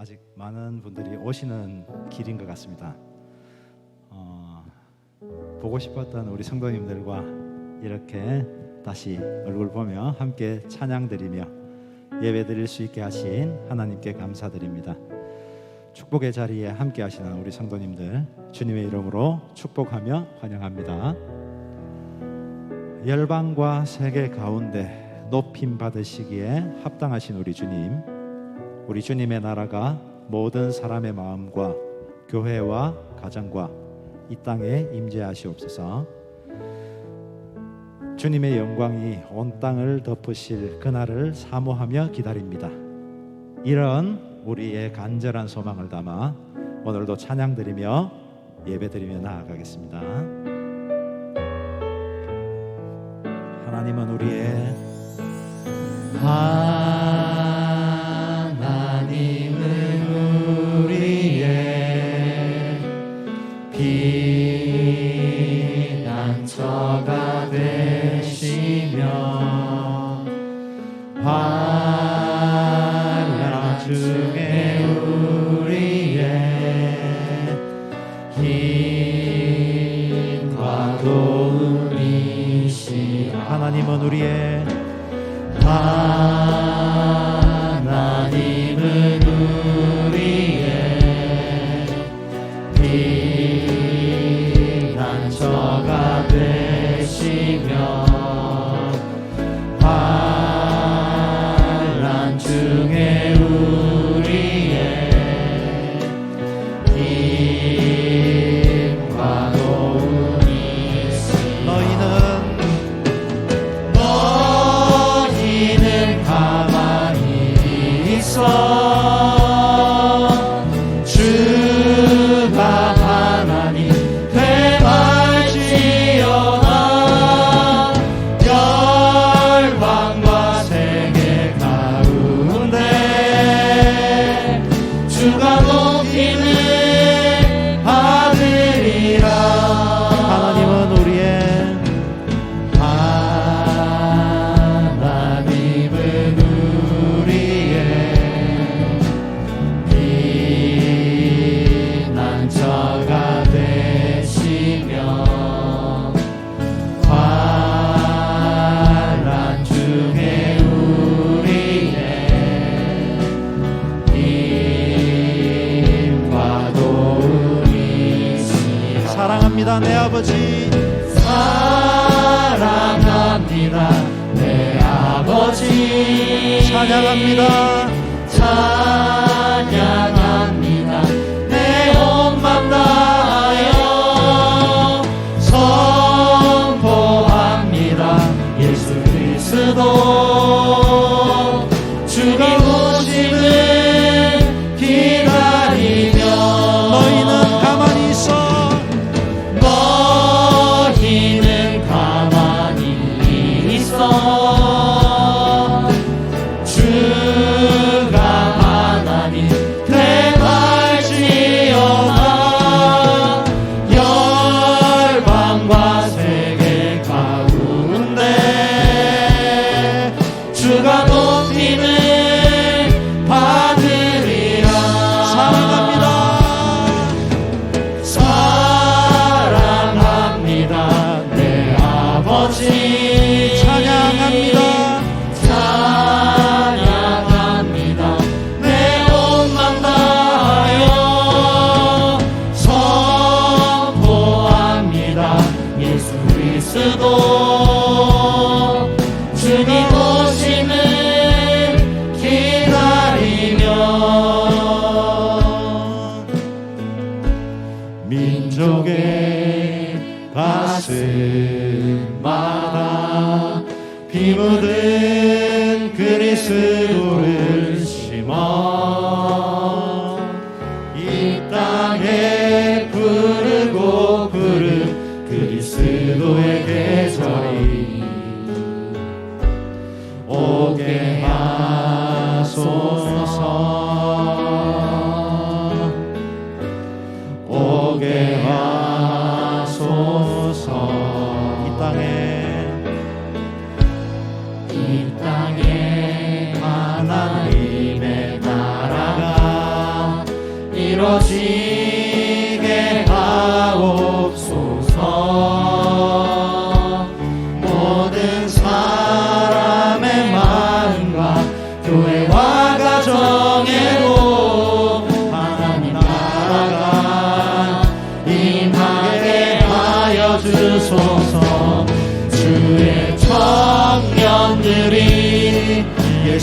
아직 많은 분들이 오시는 길인 것 같습니다. 어, 보고 싶었던 우리 성도님들과 이렇게 다시 얼굴 보며 함께 찬양드리며 예배드릴 수 있게 하신 하나님께 감사드립니다. 축복의 자리에 함께 하시는 우리 성도님들 주님의 이름으로 축복하며 환영합니다. 열방과 세계 가운데 높임 받으시기에 합당하신 우리 주님, 우리 주님의 나라가 모든 사람의 마음과 교회와 가정과 이 땅에 임재하시옵소서. 주님의 영광이 온 땅을 덮으실 그날을 사모하며 기다립니다. 이런 우리의 간절한 소망을 담아 오늘도 찬양드리며 예배드리며 나아가겠습니다. 하나님은 우리의 하 힘과 도움이시 하나님은 우리의 하 가 찬양합니다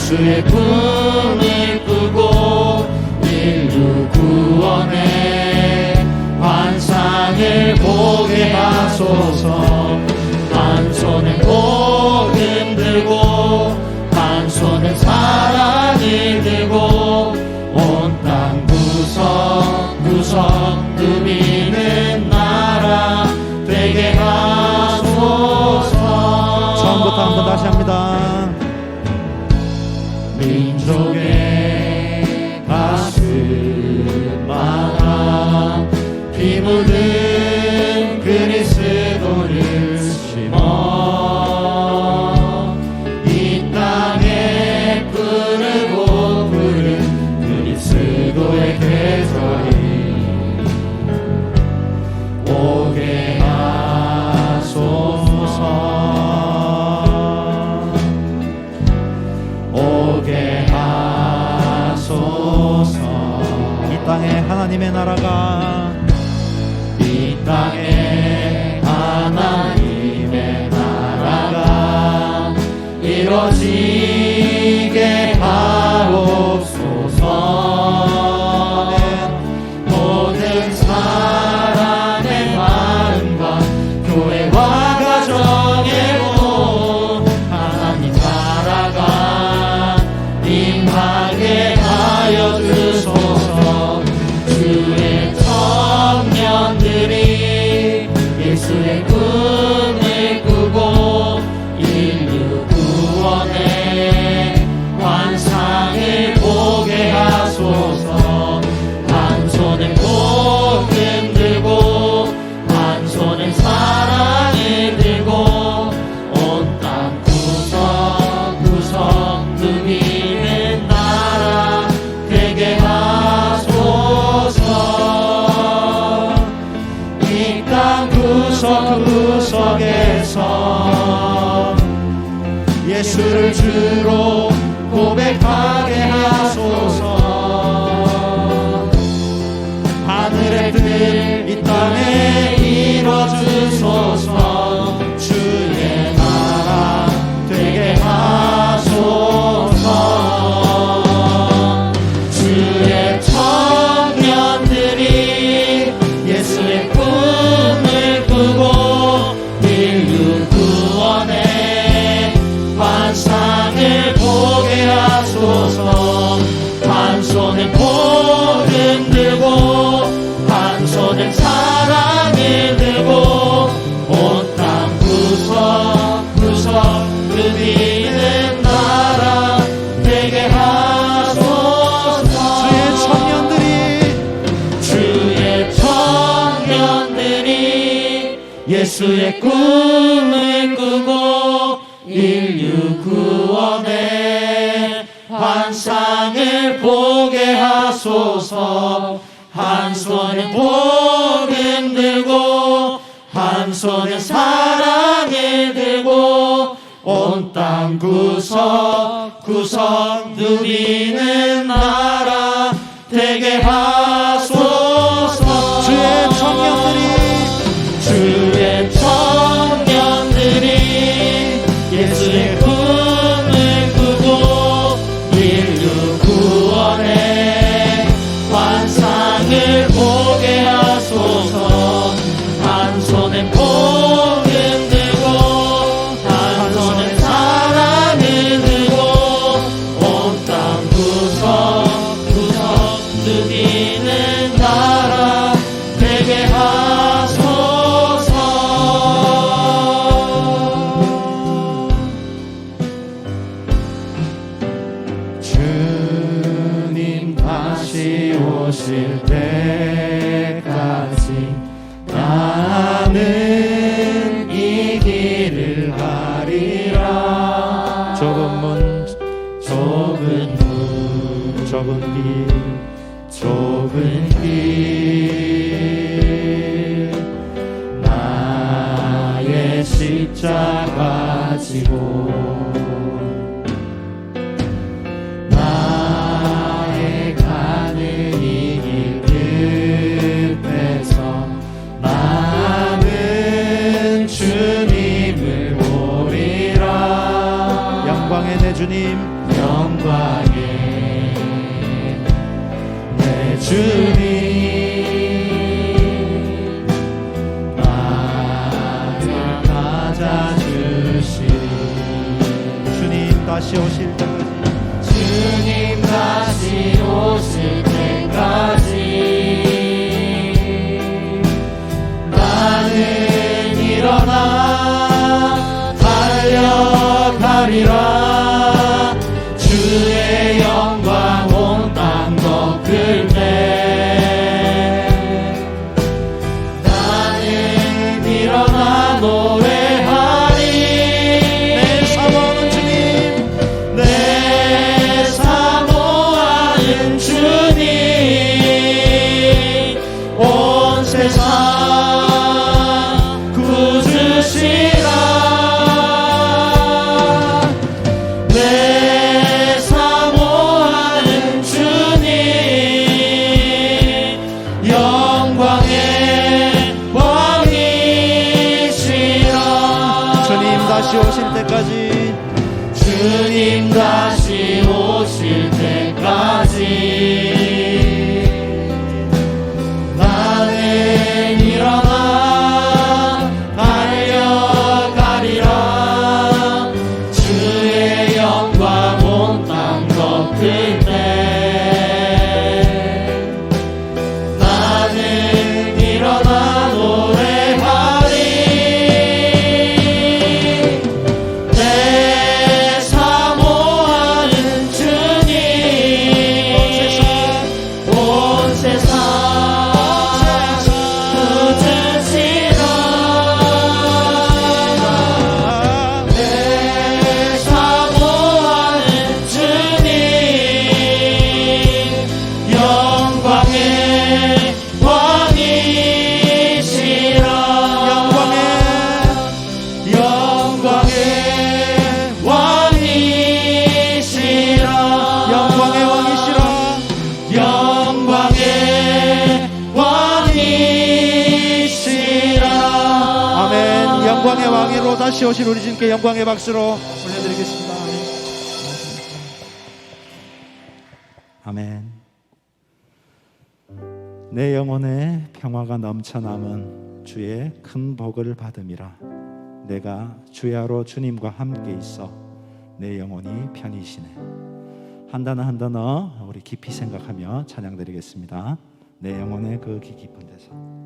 주의 품을 꾸고 인류 구원의 환상을 보게 하소서. 한 손에 복음 들고 한 손에 사랑을 들고 온 땅 구석 구석 누비는 나라 되게 하소서. 처음부터 한번 다시 합니다. 민족의 가슴 만한 피 묻은 예수의 꿈을 꾸고 인류 구원의 환상을 보게 하소서. 한 손에 복음 들고 한 손에 사랑을 들고 온 땅 구석 구석 누리는 좁은 문 좁은 문 좁은 길 좁은 길. 나의 십자가 지고 다시 오신 우리 주님께 영광의 박수로 올려드리겠습니다. 아멘. 내 영혼에 평화가 넘쳐남은 주의 큰 복을 받음이라. 내가 주야로 주님과 함께 있어 내 영혼이 편히시네. 한 단어 한 단어 우리 깊이 생각하며 찬양드리겠습니다. 내 영혼의 그 깊은 데서.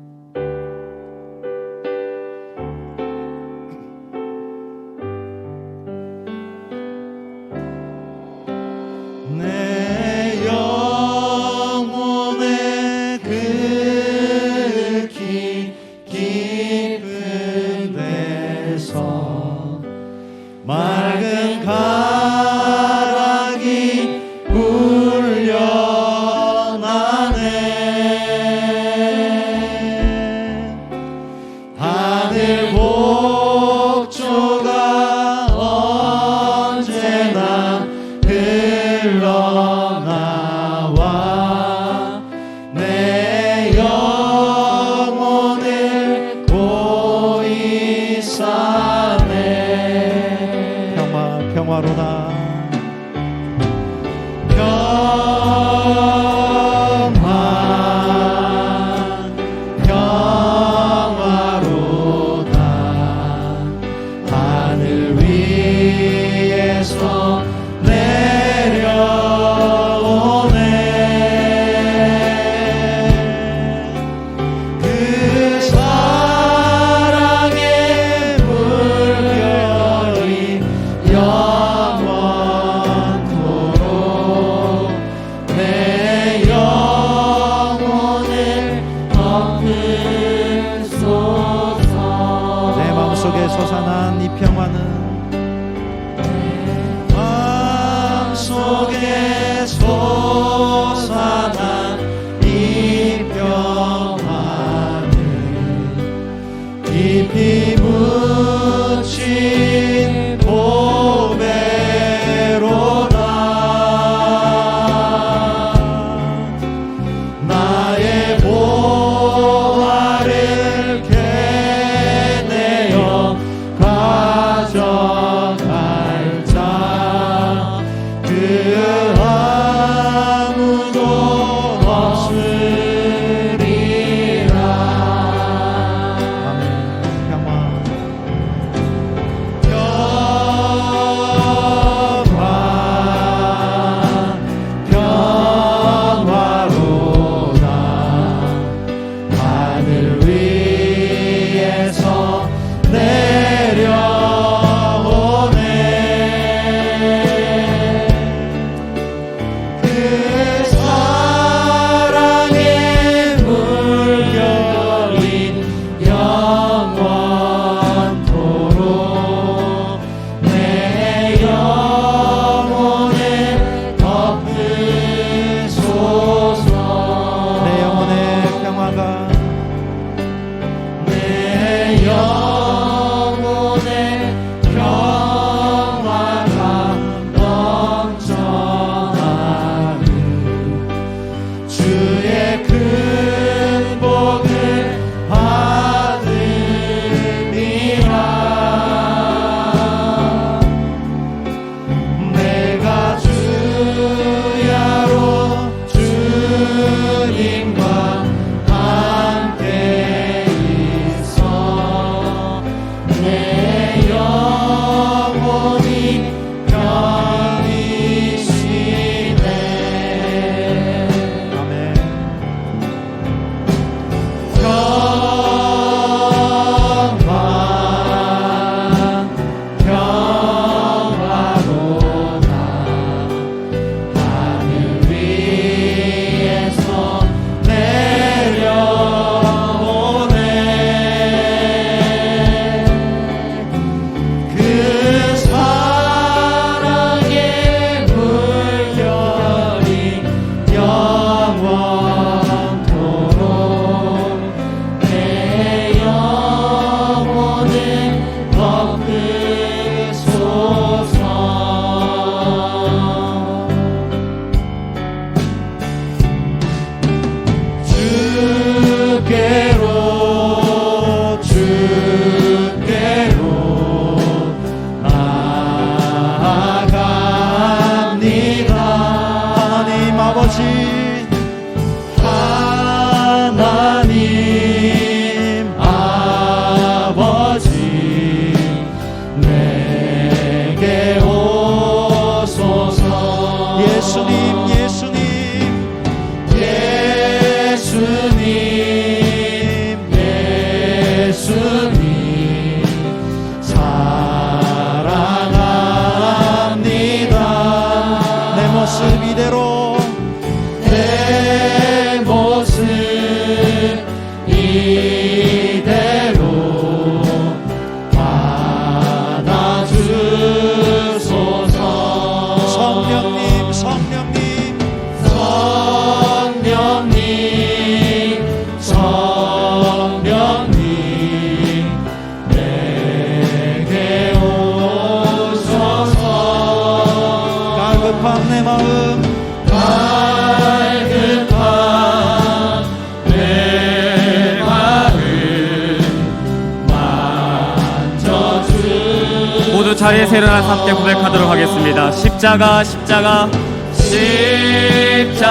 우리의 세례를 함께 고백하도록 하겠습니다. 십자가, 십자가, 십자가,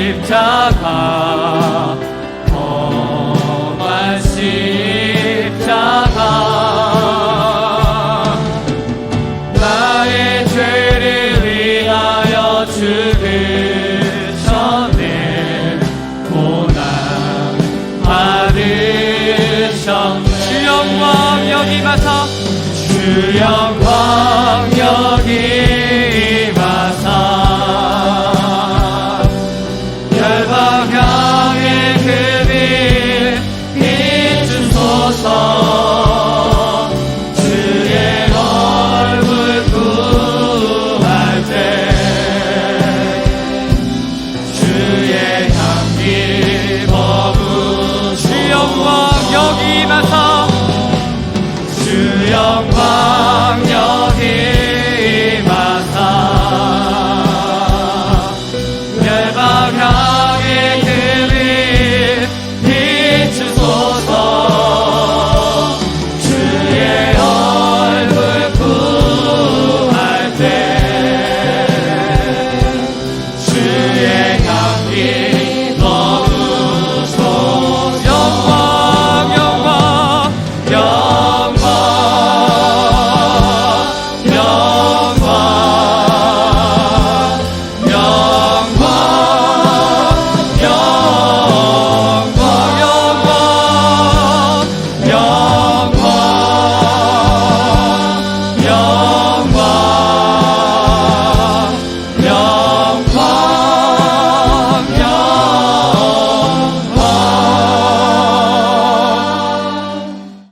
십자가. Young.